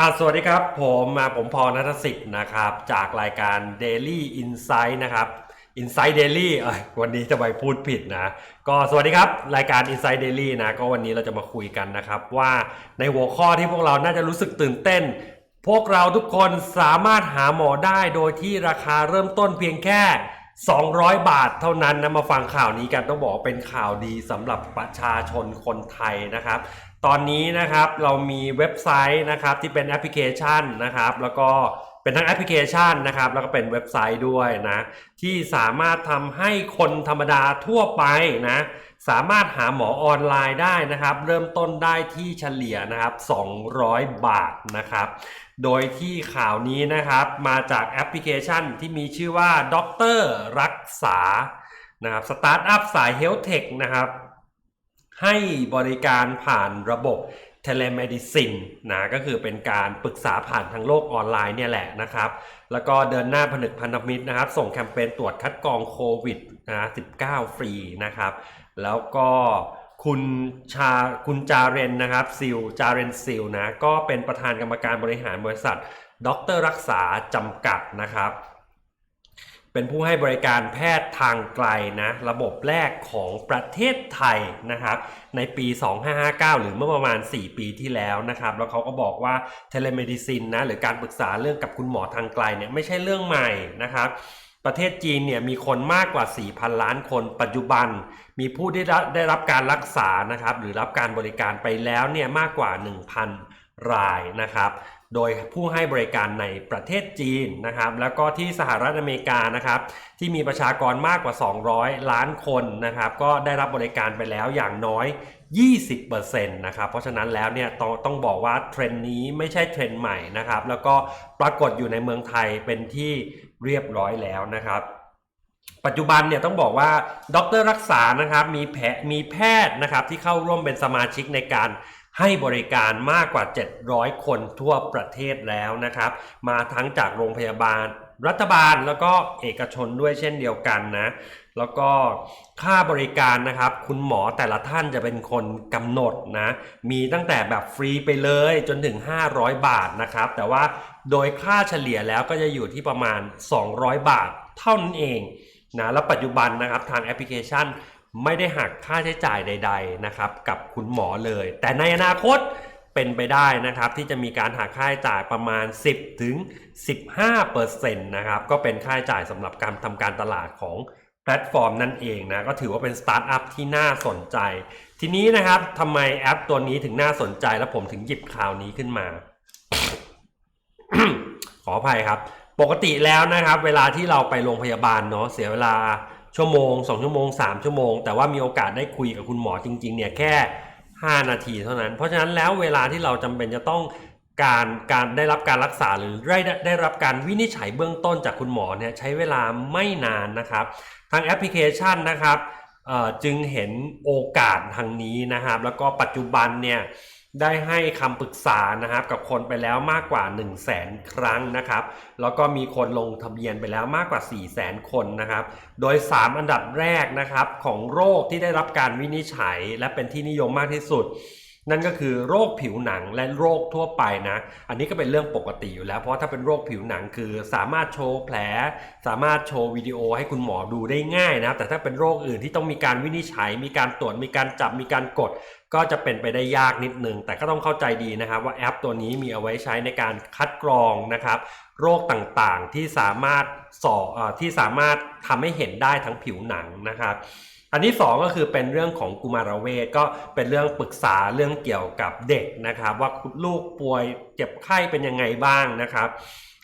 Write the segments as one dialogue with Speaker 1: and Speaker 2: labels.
Speaker 1: อ่าสวัสดีครับ ผมมาผมพรนัทสิทธิ์นะครับ จากรายการ Daily Insight นะครับ Insight Daily วันนี้จะไปพูดผิดนะ ก็สวัสดีครับ รายการ Insight Daily นะก็วันนี้เราจะมาคุยกันนะครับว่าในหัวข้อที่พวกเราน่าจะรู้สึกตื่นเต้น พวกเราทุกคนสามารถหาหมอได้โดยที่ราคาเริ่มต้นเพียงแค่ 200 บาทเท่านั้นนะมาฟังข่าวนี้กันต้องบอกว่าเป็นข่าวดีสำหรับประชาชนคนไทยนะครับ ตอนนี้นะครับเรามีเว็บไซต์นะครับที่เป็นแอปพลิเคชันนะครับ แล้วก็เป็นทั้งแอปพลิเคชันนะครับ แล้วก็เป็นเว็บไซต์ด้วยนะ ที่สามารถทำให้คนธรรมดาทั่วไปนะ สามารถหาหมอออนไลน์ได้นะครับ เริ่มต้นได้ที่เฉลี่ยนะครับ 200 บาทนะครับ โดยที่ข่าวนี้นะครับมาจากแอปพลิเคชันที่มีชื่อว่าด็อกเตอร์รักษานะครับสตาร์ทอัพสายเฮล t ์เทคนะครับ ให้บริการผ่านระบบ telemedicine นะก็คือเป็นการปรึกษาผ่านทางโลกออนไลน์เนี่ยแหละนะครับ แล้วก็เดินหน้าผนึกพันธมิตรนะครับ ส่งแคมเปญตรวจคัดกรองโควิดนะ19 ฟรีนะครับ แล้วก็คุณชาคุณจาเรนนะครับซิลจาเรนซิลนะก็เป็นประธานกรรมการบริหารบริษัทด็อกเตอร์รักษาจำกัดนะครับ เป็นผู้ให้บริการแพทย์ทางไกลนะระบบแรกของประเทศไทยนะครับในปี 2559 หรือเมื่อประมาณ 4 ปีที่แล้วนะครับ แล้วเขาก็บอกว่าเทเลเมดิซินนะหรือการปรึกษาเรื่องกับคุณหมอทางไกลเนี่ยไม่ใช่เรื่องใหม่นะครับ ประเทศจีนเนี่ยมีคนมากกว่า 4,000 ล้านคนปัจจุบัน มีผู้ได้รับได้รับการรักษานะครับ หรือรับการบริการไปแล้วเนี่ยมากกว่า 1,000 รายนะครับ โดยผู้ให้บริการในประเทศจีนนะครับ แล้วก็ที่สหรัฐอเมริกานะครับ ที่มีประชากรมากกว่า 200 ล้านคนนะครับ ก็ได้รับบริการไปแล้วอย่างน้อย 20%นะครับ เพราะฉะนั้นแล้วเนี่ยต้องต้องบอกว่าเทรนด์นี้ไม่ใช่เทรนด์ใหม่นะครับ แล้วก็ปรากฏอยู่ในเมืองไทยเป็นที่ เรียบร้อยแล้วนะครับปัจจุบันเนี่ยต้องบอกว่าด็อกเตอร์รักษานะครับมีแพมีแพทย์นะครับที่เข้าร่วมเป็นสมาชิกในการให้บริการมากกว่า 700 คนทั่วประเทศแล้วนะครับ มาทั้งจากโรงพยาบาลรัฐบาลแล้วก็เอกชนด้วยเช่นเดียวกันนะ แล้วก็ค่าบริการนะครับ คุณหมอแต่ละท่านจะเป็นคนกำหนดนะ มีตั้งแต่แบบฟรีไปเลยจนถึง 500 บาทนะครับ แต่ว่า โดยค่าเฉลี่ยแล้วก็จะอยู่ที่ประมาณ 200 บาทเท่านั้นเองนะแล้วปัจจุบันนะครับทางแอปพลิเคชันไม่ได้หักค่าใช้จ่ายใด ๆนะครับ กับคุณหมอเลย แต่ในอนาคตเป็นไปได้นะครับ ที่จะมีการหักค่าใช้จ่ายประมาณ 10ถึง15%นะครับก็เป็นค่าใช้จ่ายสำหรับการทำการตลาดของแพลตฟอร์มนั่นเองนะก็ถือว่าเป็นสตาร์ทอัพที่น่าสนใจ ทีนี้นะครับทำไมแอปตัวนี้ถึงน่าสนใจและผมถึงหยิบข่าวนี้ขึ้นมา ขออภัยครับ ปกติแล้วนะครับ เวลาที่เราไปโรงพยาบาลเนาะเสียเวลาชั่วโมง 2 ชั่วโมง 3 ชั่วโมง แต่ว่ามีโอกาสได้คุยกับคุณหมอจริง ๆ เนี่ยแค่ 5 นาทีเท่านั้น เพราะฉะนั้นแล้วเวลาที่เราจำเป็นจะต้องการการได้รับการรักษาหรือได้ได้รับการวินิจฉัยเบื้องต้นจากคุณหมอเนี่ยใช้เวลาไม่นานนะครับ ทางแอปพลิเคชันนะครับจึงเห็นโอกาสทางนี้นะครับ แล้วก็ปัจจุบันเนี่ย ได้ให้คำปรึกษานะครับกับคนไปแล้วมากกว่า 1 0 0 0 0แสนครั้งนะครับ แล้วก็มีคนลงทะเบียนไปแล้วมากกว่า 4 0 0แสนคนนะครับ โดย 3 อันดับแรกนะครับของโรคที่ได้รับการวินิจฉัย และเป็นที่นิยมมากที่สุด นั่นก็คือโรคผิวหนังและโรคทั่วไปนะ อันนี้ก็เป็นเรื่องปกติอยู่แล้ว เพราะถ้าเป็นโรคผิวหนังคือสามารถโชว์แผล สามารถโชว์วิดีโอให้คุณหมอดูได้ง่ายนะแต่ถ้าเป็นโรคอื่นที่ต้องมีการวินิจฉัย มีการตรวจมีการจับมีการกด ก็จะเป็นไปได้ยากนิดนึง แต่ก็ต้องเข้าใจดีนะครับว่าแอปตัวนี้มีเอาไว้ใช้ในการคัดกรองนะครับโรคต่างๆที่สามารถสอเออที่สามารถทำให้เห็นได้ทั้งผิวหนังนะครับ อันที่สองก็คือเป็นเรื่องของกุมารเวชก็เป็นเรื่องปรึกษาเรื่องเกี่ยวกับเด็กนะครับ ว่าลูกป่วยเจ็บไข้เป็นยังไงบ้างนะครับ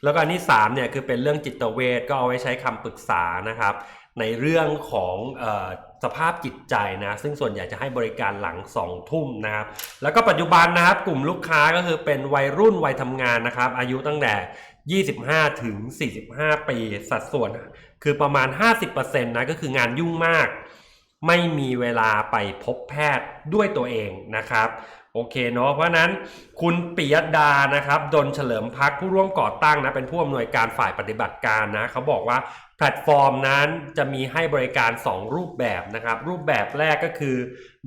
Speaker 1: แล้วก็อันที่สามเนี่ยคือเป็นเรื่องจิตเวชก็เอาไว้ใช้คำปรึกษานะครับ ในเรื่องของออสภาพจิตใจนะซึ่งส่วนใหญ่จะให้บริการหลัง2ทุ่มนะครับ แล้วก็ปัจจุบันนะครับกลุ่มลูกค้าก็คือเป็นวัยรุ่นวัยทำงานนะครับ อายุตั้งแต่ 25 ถึง 45 ปี สัดส่วน คือประมาณ 50%นะก็คืองานยุ่งมาก ไม่มีเวลาไปพบแพทย์ด้วยตัวเองนะครับโอเคเนาะเพราะนั้นคุณปิยดานะครับดนเฉลิมพักผู้ร่วมก่อตั้งนะเป็นผู้อำนวยการฝ่ายปฏิบัติการนะเขาบอกว่าแพลตฟอร์มนั้นจะมีให้บริการ 2 รูปแบบนะครับ รูปแบบแรกก็คือ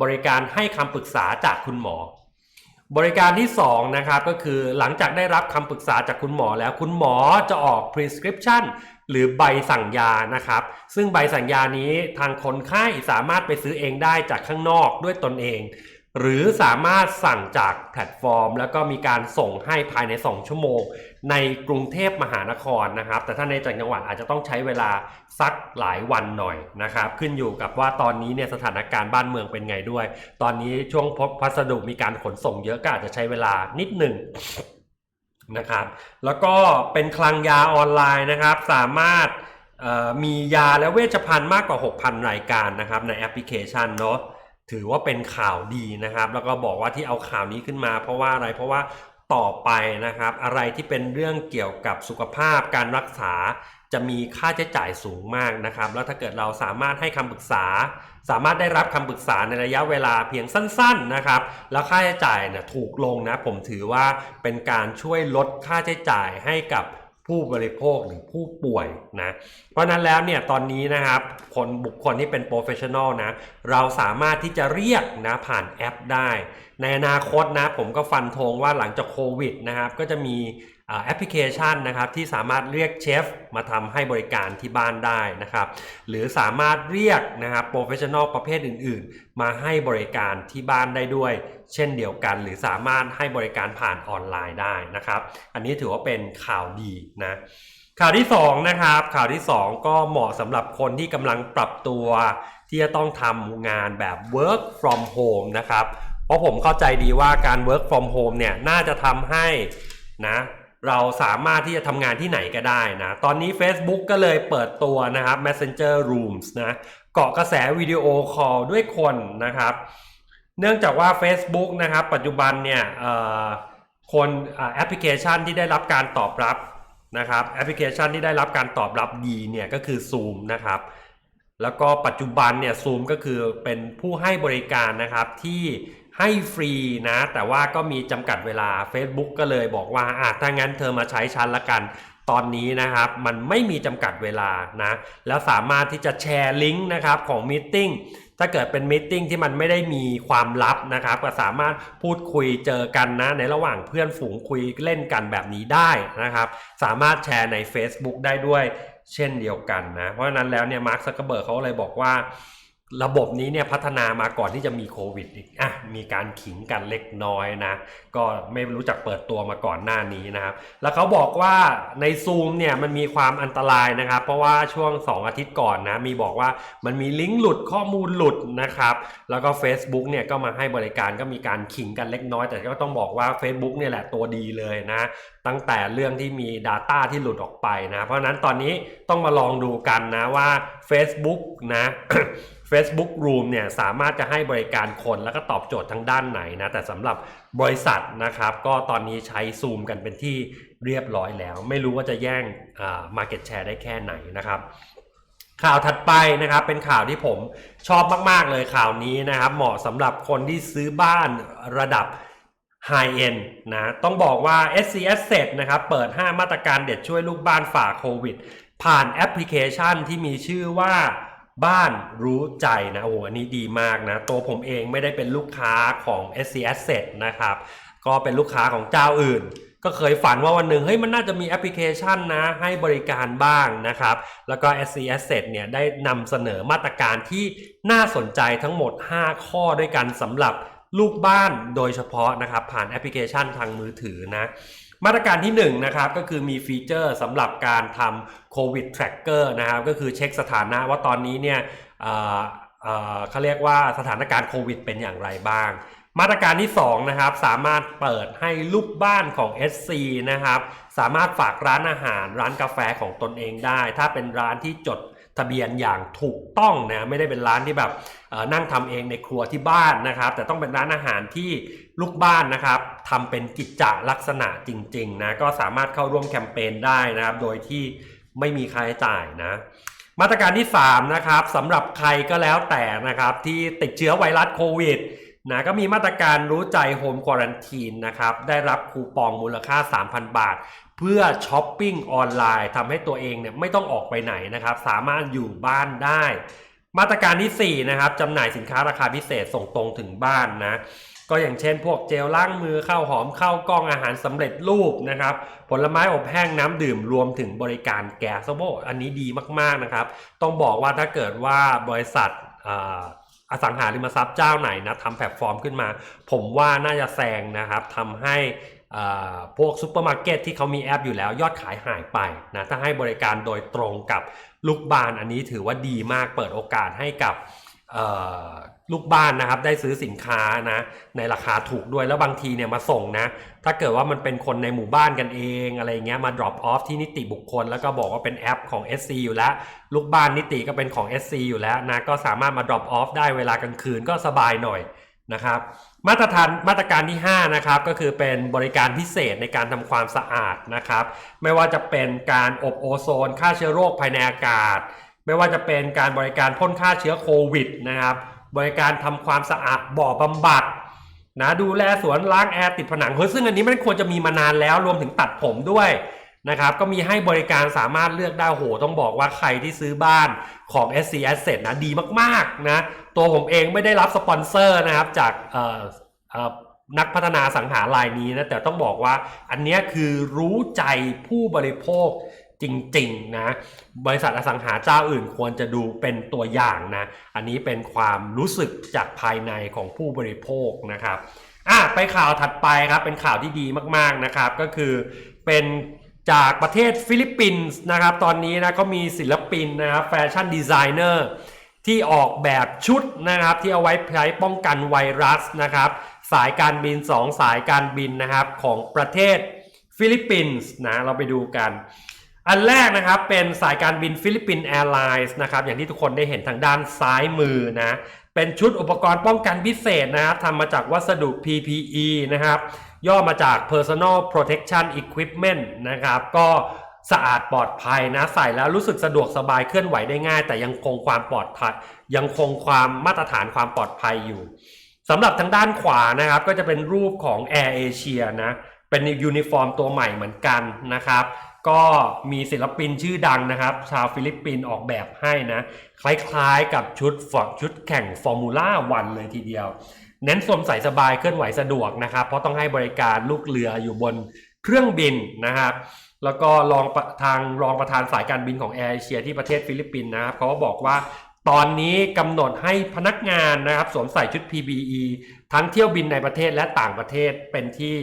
Speaker 1: บริการให้คำปรึกษาจากคุณหมอ บริการที่ 2 นะครับก็คือหลังจากได้รับคำปรึกษาจากคุณหมอแล้วคุณหมอจะออก prescription หรือใบสั่งยานะครับ ซึ่งใบสั่งยานี้ทางคนไข้สามารถไปซื้อเองได้จากข้างนอกด้วยตนเอง หรือสามารถสั่งจากแพลตฟอร์ม แล้วก็มีการส่งให้ภายใน 2 ชั่วโมง ในกรุงเทพมหานครนะครับ แต่ถ้าในจังหวัดอาจจะต้องใช้เวลาสักหลายวันหน่อยนะครับ ขึ้นอยู่กับว่าตอนนี้เนี่ยสถานการณ์บ้านเมืองเป็นไงด้วย ตอนนี้ช่วงพบพัสดุมีการขนส่งเยอะก็อาจจะใช้เวลานิดหนึ่ง นะครับ แล้วก็เป็นคลังยาออนไลน์นะครับ สามารถมียาและเวชภัณฑ์มากกว่า 6,000 รายการนะครับในแอปพลิเคชันเนาะถือว่าเป็นข่าวดีนะครับ แล้วก็บอกว่าที่เอาข่าวนี้ขึ้นมา เพราะว่าอะไรเพราะว่าต่อไปนะครับ อะไรที่เป็นเรื่องเกี่ยวกับสุขภาพการรักษา จะมีค่าใช้จ่ายสูงมากนะครับ แล้วถ้าเกิดเราสามารถให้คำปรึกษา สามารถได้รับคำปรึกษาในระยะเวลาเพียงสั้น ๆนะครับ แล้วค่าใช้จ่ายเนี่ยถูกลงนะ ผมถือว่าเป็นการช่วยลดค่าใช้จ่ายให้กับผู้บริโภคหรือผู้ป่วยนะ เพราะนั้นแล้วเนี่ยตอนนี้นะครับคนบุคคลที่เป็นโปรเฟชชั่นอลนะเราสามารถที่จะเรียกนะผ่านแอปได้ ในอนาคตนะผมก็ฟันธงว่าหลังจากโควิดนะครับก็จะมี แอปพลิเคชันนะครับที่สามารถเรียกเชฟมาทำให้บริการที่บ้านได้นะครับ หรือสามารถเรียกนะครับโปรเฟชชั่นอลประเภทอื่น ๆ มาให้บริการที่บ้านได้ด้วย เช่นเดียวกัน หรือสามารถให้บริการผ่านออนไลน์ได้นะครับ อันนี้ถือว่าเป็นข่าวดีนะข่าวที่2นะครับข่าวที่ 2 ก็เหมาะสำหรับคนที่กำลังปรับตัวที่จะต้องทำงานแบบ work from home นะครับ เพราะผมเข้าใจดีว่าการ work from home เนี่ยน่าจะทำให้นะ เราสามารถที่จะทำงานที่ไหนก็ได้นะ ตอนนี้ Facebook ก็เลยเปิดตัวนะครับ Messenger Rooms นะเกาะกระแสวิดีโอคอลด้วยคนนะครับ เนื่องจากว่า Facebook นะครับ ปัจจุบันเนี่ยคนแอปพลิเคชันที่ได้รับการตอบรับนะครับ แอปพลิเคชันที่ได้รับการตอบรับดีเนี่ยก็คือ Zoom นะครับแล้วก็ปัจจุบันเนี่ย Zoom ก็คือเป็นผู้ให้บริการนะครับที่ ให้ฟรีนะ แต่ว่าก็มีจำกัดเวลา Facebook ก็เลยบอกว่าอะถ้างั้นเธอมาใช้ชั้นละกันตอนนี้นะครับมันไม่มีจำกัดเวลานะแล้วสามารถที่จะแชร์ลิงก์นะครับของมีติ้งถ้าเกิดเป็นมิ팅ที่มันไม่ได้มีความลับนะครับก็สามารถพูดคุยเจอกันนะในระหว่างเพื่อนฝูงคุยเล่นกันแบบนี้ได้นะครับสามารถแชร์ใน Facebook ได้ด้วยเช่นเดียวกันนะเพราะฉะนั้นแล้วเนี่ยมาร์คซักเกอร์เบิร์กเขาเลยบอกว่า ระบบนี้เนี่ยพัฒนามาก่อนที่จะมีโควิดอีกอะมีการขิงกันเล็กน้อยนะ ก็ไม่รู้จักเปิดตัวมาก่อนหน้านี้นะครับ แล้วเขาบอกว่าในซูมเนี่ยมันมีความอันตรายนะครับ เพราะว่าช่วง 2 อาทิตย์ก่อนนะ มีบอกว่ามันมีลิงก์หลุดข้อมูลหลุดนะครับ แล้วก็ Facebook เนี่ยก็มาให้บริการก็มีการขิงกันเล็กน้อย แต่ก็ต้องบอกว่า Facebook เนี่ยแหละตัวดีเลยนะ ตั้งแต่เรื่องที่มี Data ที่หลุดออกไปนะ เพราะฉะนั้นตอนนี้ต้องมาลองดูกันนะว่า Facebook นะ Facebook Room เนี่ยสามารถจะให้บริการคนแล้วก็ตอบโจทย์ทั้งด้านไหนนะ แต่สำหรับบริษัทนะครับ ก็ตอนนี้ใช้ซูมกันเป็นที่เรียบร้อยแล้ว ไม่รู้ว่าจะแย่งอ่า market share ได้แค่ไหนนะครับข่าวถัดไปนะครับเป็นข่าวที่ผมชอบมาก ๆ เลยข่าวนี้นะครับ เหมาะสำหรับคนที่ซื้อบ้านระดับ High End นะต้องบอกว่า SC Asset นะครับเปิด 5 มาตรการเด็ดช่วยลูกบ้านฝ่าโควิด ผ่านแอปพลิเคชันที่มีชื่อว่า บ้านรู้ใจนะโอ้โหอันนี้ดีมากนะ ตัวผมเองไม่ได้เป็นลูกค้าของ SC Asset นะครับ ก็เป็นลูกค้าของเจ้าอื่น ก็เคยฝันว่าวันหนึ่งเฮ้ยมันน่าจะมีแอปพลิเคชันนะให้บริการบ้างนะครับ แล้วก็ SC Asset เนี่ยได้นำเสนอมาตรการที่น่าสนใจทั้งหมด 5 ข้อด้วยกันสำหรับ ลูกบ้านโดยเฉพาะนะครับผ่านแอปพลิเคชันทางมือถือนะมาตรการที่1นงนะครับก็คือมีฟีเจอร์สำหรับการทำโควิด tracker นะครับก็คือเช็คสถานะว่าตอนนี้เนี่ยเเเขาเรียกว่าสถานการณ์โควิดเป็นอย่างไรบ้าง มาตรการที่2นะครับสามารถเปิดให้ลูกบ้านของ SC นะครับสามารถฝากร้านอาหารร้านกาแฟของตนเองได้ ถ้าเป็นร้านที่จด ทะเบียนอย่างถูกต้องนะไม่ได้เป็นร้านที่แบบนั่งทำเองในครัวที่บ้านนะครับ แต่ต้องเป็นร้านอาหารที่ลูกบ้านนะครับทำเป็นกิจจลักษณะจริงๆนะก็สามารถเข้าร่วมแคมเปญได้นะครับ โดยที่ไม่มีค่าใช้จ่ายนะมาตรการที่3นะครับสำหรับใครก็แล้วแต่นะครับที่ติดเชื้อไวรัสโควิดนะก็มีมาตรการรู้ใจโฮมควอรันทีนนะครับได้รับคูปองมูลค่า 3,000 บาท เพื่อช้อปปิ้งออนไลน์ทำให้ตัวเองเนี่ยไม่ต้องออกไปไหนนะครับ สามารถอยู่บ้านได้ มาตรการที่ 4 นะครับจำหน่ายสินค้าราคาพิเศษส่งตรงถึงบ้านนะก็อย่างเช่น พวกเจลล้างมือข้าวหอมข้าวกล้องอาหารสำเร็จรูปนะครับ ผลไม้อบแห้งน้ำดื่มรวมถึงบริการแก๊สโซโบอันนี้ดีมากๆนะครับ ต้องบอกว่าถ้าเกิดว่าบริษัทออสังหาริมทรัพย์เจ้าไหนนะทำแพลตฟอร์มขึ้นมา ผมว่าน่าจะแซงนะครับทำให้ พวกซูเปอร์มาร์เก็ตที่เขามีแอปอยู่แล้วยอดขายหายไปนะถ้าให้บริการโดยตรงกับลูกบ้านอันนี้ถือว่าดีมากเปิดโอกาสให้กับลูกบ้านนะครับได้ซื้อสินค้านะในราคาถูกด้วยแล้วบางทีเนี่ยมาส่งนะถ้าเกิดว่ามันเป็นคนในหมู่บ้านกันเองอะไรเงี้ยมา drop off ที่นิติบุคคล แล้วก็บอกว่าเป็นแอปของ SC อยู่แล้ว ลูกบ้านนิติก็เป็นของ SC อยู่แล้วนะก็สามารถมา drop off ได้เวลากลางคืนก็สบายหน่อย นะครับมาตรฐานมาตรการที่ 5 นะครับก็คือเป็นบริการพิเศษในการทำความสะอาดนะครับ ไม่ว่าจะเป็นการอบโอโซนฆ่าเชื้อโรคภายในอากาศ ไม่ว่าจะเป็นการบริการพ่นฆ่าเชื้อโควิดนะครับ บริการทำความสะอาดบ่อบำบัดนะดูแลสวนล้างแอร์ติดผนังเฮ้ยซึ่งอันนี้มันควรจะมีมานานแล้วรวมถึงตัดผมด้วย นะครับก็มีให้บริการสามารถเลือกได้โห ต้องบอกว่าใครที่ซื้อบ้านของ SC Asset นะดีมากๆนะตัวผมเองไม่ได้รับสปอนเซอร์นะครับจากนักพัฒนาสังหารายนี้นะแต่ต้องบอกว่าอันนี้คือรู้ใจผู้บริโภคจริงๆนะบริษัทอสังหาเจ้าอื่นควรจะดูเป็นตัวอย่างนะ อันนี้เป็นความรู้สึกจากภายในของผู้บริโภคนะครับอะไปข่าวถัดไปครับเป็นข่าวที่ดีมากๆนะครับ ก็คือเป็น จากประเทศฟิลิปปินส์นะครับ ตอนนี้นะก็มีศิลปินนะครับแฟชั่นดีไซเนอร์ที่ออกแบบชุดนะครับ ที่เอาไว้ใช้ป้องกันไวรัสนะครับ สายการบิน 2 สายการบินนะครับของประเทศฟิลิปปินส์นะเราไปดูกัน อันแรกนะครับเป็นสายการบินฟิลิปปินส์แอร์ไลน์นะครับอย่างที่ทุกคนได้เห็นทางด้านซ้ายมือนะเป็นชุดอุปกรณ์ป้องกันพิเศษนะครับทำมาจากวัสดุ PPE นะครับ ย่อมาจาก Personal Protection Equipment นะครับก็สะอาดปลอดภัยนะใส่แล้วรู้สึกสะดวกสบายเคลื่อนไหวได้ง่าย แต่ยังคงความปลอดภัยยังคงความมาตรฐานความปลอดภัยอยู่สำหรับทางด้านขวานะครับก็จะเป็นรูปของ Air Asia นะเป็นยูนิฟอร์มตัวใหม่เหมือนกันนะครับ ก็มีศิลปินชื่อดังนะครับ ชาวฟิลิปปินส์ออกแบบให้นะ คล้ายๆกับชุดฟอร์ชุดแข่งฟอร์มูล่าวันเลยทีเดียว เน้นสวมใส่สบายเคลื่อนไหวสะดวกนะครับ เพราะต้องให้บริการลูกเรืออยู่บนเครื่องบินนะครับ แล้วก็รองทางรองประธานสายการบินของแอร์เอเชียที่ประเทศฟิลิปปินส์นะครับเขาก็บอกว่าตอนนี้กำหนดให้พนักงานนะครับสวมใส่ชุด PPE ทั้งเที่ยวบินในประเทศและต่างประเทศเป็นที่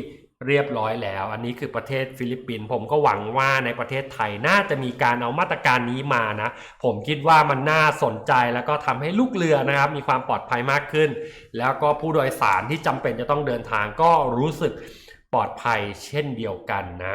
Speaker 1: เรียบร้อยแล้ว อันนี้คือประเทศฟิลิปปินส์ผมก็หวังว่าในประเทศไทยน่าจะมีการเอามาตรการนี้มานะ ผมคิดว่ามันน่าสนใจแล้วก็ทำให้ลูกเรือนะครับ มีความปลอดภัยมากขึ้น แล้วก็ผู้โดยสารที่จำเป็นจะต้องเดินทางก็รู้สึกปลอดภัยเช่นเดียวกันนะ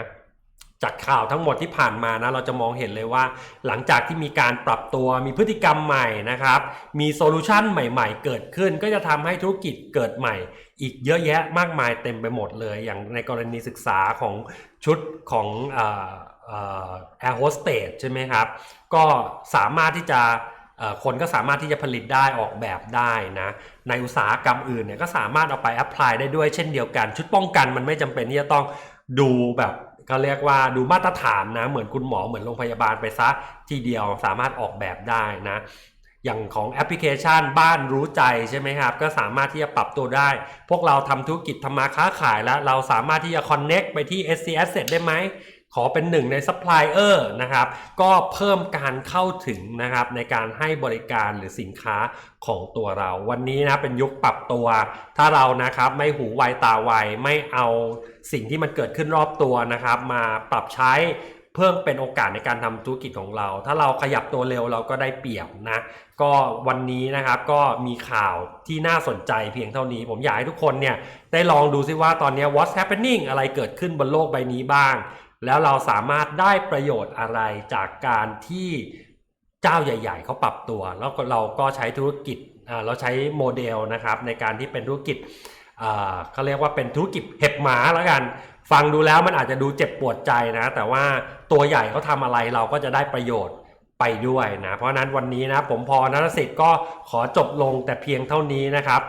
Speaker 1: จากข่าวทั้งหมดที่ผ่านมานะเราจะมองเห็นเลยว่า หลังจากที่มีการปรับตัวมีพฤติกรรมใหม่นะครับ มีโซลูชันใหม่ๆ เกิดขึ้น ก็จะทำให้ธุรกิจเกิดใหม่ อีกเยอะแยะมากมายเต็มไปหมดเลย อย่างในกรณีศึกษาของชุดของแอร์โฮสเตสใช่ไหมครับ ก็สามารถที่จะคนก็สามารถที่จะผลิตได้ออกแบบได้นะ ในอุตสาหกรรมอื่นเนี่ยก็สามารถเอาไปแอพพลายได้ด้วยเช่นเดียวกัน ชุดป้องกันมันไม่จำเป็นที่จะต้องดูแบบ ก็เรียกว่าดูมาตรฐานนะ เหมือนคุณหมอเหมือนโรงพยาบาลไปซะทีเดียวสามารถออกแบบได้นะ อย่างของแอปพลิเคชันบ้านรู้ใจใช่ไหมครับ ก็สามารถที่จะปรับตัวได้ พวกเราทำธุรกิจทำมาค้าขายแล้ว เราสามารถที่จะ connect ไปที่ SC Asset ได้ไหม ขอเป็นหนึ่งในซัพพลายเออร์นะครับ ก็เพิ่มการเข้าถึงนะครับในการให้บริการหรือสินค้าของตัวเรา วันนี้นะเป็นยุคปรับตัว ถ้าเรานะครับไม่หูไวตาไวไม่เอาสิ่งที่มันเกิดขึ้นรอบตัวนะครับ มาปรับใช้เพิ่มเป็นโอกาสในการทำธุรกิจของเรา ถ้าเราขยับตัวเร็วเราก็ได้เปรียบนะ ก็วันนี้นะครับก็มีข่าวที่น่าสนใจเพียงเท่านี้ ผมอยากให้ทุกคนเนี่ยได้ลองดูซิว่าตอนนี้ what's happening อะไรเกิดขึ้นบนโลกใบนี้บ้าง แล้วเราสามารถได้ประโยชน์อะไรจากการที่เจ้าใหญ่ ๆเขาปรับตัว แล้วเราก็ใช้ธุรกิจเราใช้โมเดลนะครับในการที่เป็นธุรกิจเขาเรียกว่าเป็นธุรกิจเห็บหมาแล้วกัน ฟังดูแล้วมันอาจจะดูเจ็บปวดใจนะ แต่ว่าตัวใหญ่เขาทำอะไรเราก็จะได้ประโยชน์ไปด้วยนะ เพราะฉะนั้นวันนี้นะผมพอนัทสิทธิ์ก็ขอจบลงแต่เพียงเท่านี้นะครับ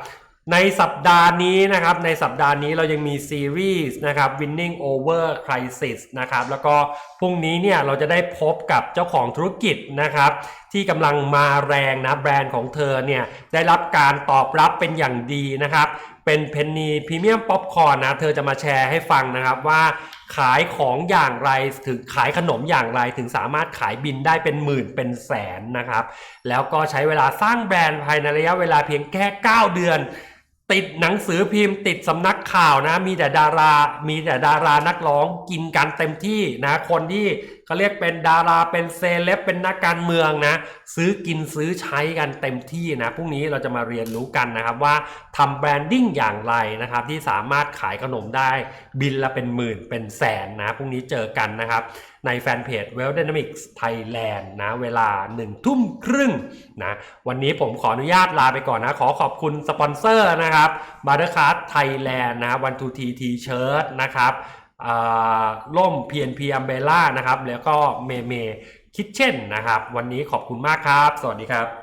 Speaker 1: ในสัปดาห์นี้นะครับ ในสัปดาห์นี้เรายังมีซีรีส์นะครับ Winning Over Crisis นะครับ แล้วก็พรุ่งนี้เนี่ยเราจะได้พบกับเจ้าของธุรกิจนะครับ ที่กำลังมาแรงนะแบรนด์ของเธอเนี่ยได้รับการตอบรับเป็นอย่างดีนะครับ เป็นเพนนีพรีเมียมป๊อปคอร์นนะ เธอจะมาแชร์ให้ฟังนะครับว่าขายของอย่างไรถึงขายขนมอย่างไรถึงสามารถขายบินได้เป็นหมื่นเป็นแสนนะครับ แล้วก็ใช้เวลาสร้างแบรนด์ภายในระยะเวลาเพียงแค่ 9 เดือน ติดหนังสือพิมพ์ ติดสำนักข่าวนะ มีแต่ดารา มีแต่ดารานักร้องกินกันเต็มที่นะ คนที่เขาเรียกเป็นดาราเป็นเซเลบเป็นนักการเมืองนะ ซื้อกินซื้อใช้กันเต็มที่นะพรุ่งนี้เราจะมาเรียนรู้กันนะครับว่าทำแบรนดิ้งอย่างไรนะครับที่สามารถขายขนมได้บินละเป็นหมื่นเป็นแสนนะพรุ่งนี้เจอกันนะครับในแฟนเพจ Well Dynamics Thailand นะเวลา1ทุ่มครึ่งนะวันนี้ผมขออนุญาตลาไปก่อนนะ ขอขอบคุณสปอนเซอร์นะครับ b u t t e r c a r d Thailand นะวันทูทีทีเชิร์ตนะครับ อ่าล่ม PNP Umbrella นะครับ แล้วก็เมเมคิทเช่นนะครับ วันนี้ขอบคุณมากครับ สวัสดีครับ